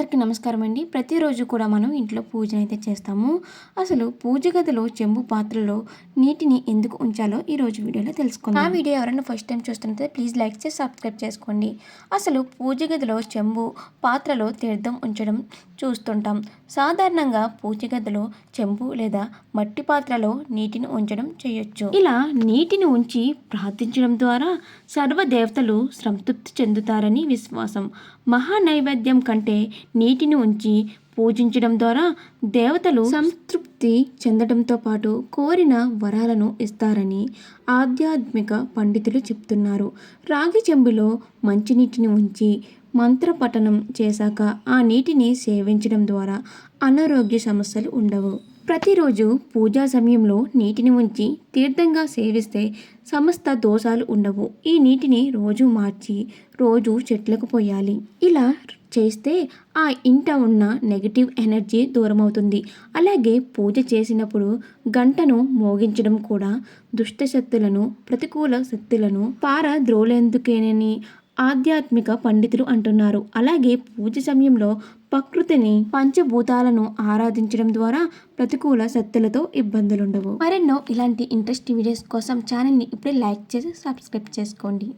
అందరికీ నమస్కారం అండి. ప్రతిరోజు కూడా మనం ఇంట్లో పూజ అయితే చేస్తాము. అసలు పూజ గదిలో చెంబు పాత్రలో నీటిని ఎందుకు ఉంచాలో ఈ రోజు వీడియోలో తెలుసుకుందాం. ఆ వీడియో ఎవరైనా ఫస్ట్ టైం చూస్తుంటే ప్లీజ్ లైక్ చేసి సబ్స్క్రైబ్ చేసుకోండి. అసలు పూజ గదిలో చెంబు పాత్రలో తీర్థం ఉంచడం చూస్తుంటాం. సాధారణంగా పూజ గదిలో చెంబు లేదా మట్టి పాత్రలో నీటిని ఉంచడం చేయొచ్చు. ఇలా నీటిని ఉంచి ప్రార్థించడం ద్వారా సర్వ దేవతలు సంతృప్తి చెందుతారని విశ్వాసం. మహా నైవేద్యం కంటే నీటిని ఉంచి పూజించడం ద్వారా దేవతలు సంతృప్తి చెందడంతో పాటు కోరిన వరాలను ఇస్తారని ఆధ్యాత్మిక పండితులు చెప్తున్నారు. రాగి చెంబులో మంచినీటిని ఉంచి మంత్రపఠనం చేశాక ఆ నీటిని సేవించడం ద్వారా అనారోగ్య సమస్యలు ఉండవు. ప్రతిరోజు పూజా సమయంలో నీటిని ఉంచి తీర్థంగా సేవిస్తే సమస్త దోషాలు ఉండవు. ఈ నీటిని రోజు మార్చి రోజు చెట్లకు పోయాలి. ఇలా చేస్తే ఆ ఇంట ఉన్న నెగిటివ్ ఎనర్జీ దూరమవుతుంది. అలాగే పూజ చేసినప్పుడు గంటను మోగించడం కూడా దుష్ట శక్తులను ప్రతికూల శక్తులను పారద్రోలేందుకేనని ఆధ్యాత్మిక పండితులు అంటున్నారు. అలాగే పూజ సమయంలో ప్రకృతిని పంచభూతాలను ఆరాధించడం ద్వారా ప్రతికూల శక్తులతో ఇబ్బందులుండవు. మరెన్నో ఇలాంటి ఇంట్రెస్టింగ్ వీడియోస్ కోసం ఛానల్ని ఇప్పుడే లైక్ చేసి సబ్స్క్రైబ్ చేసుకోండి.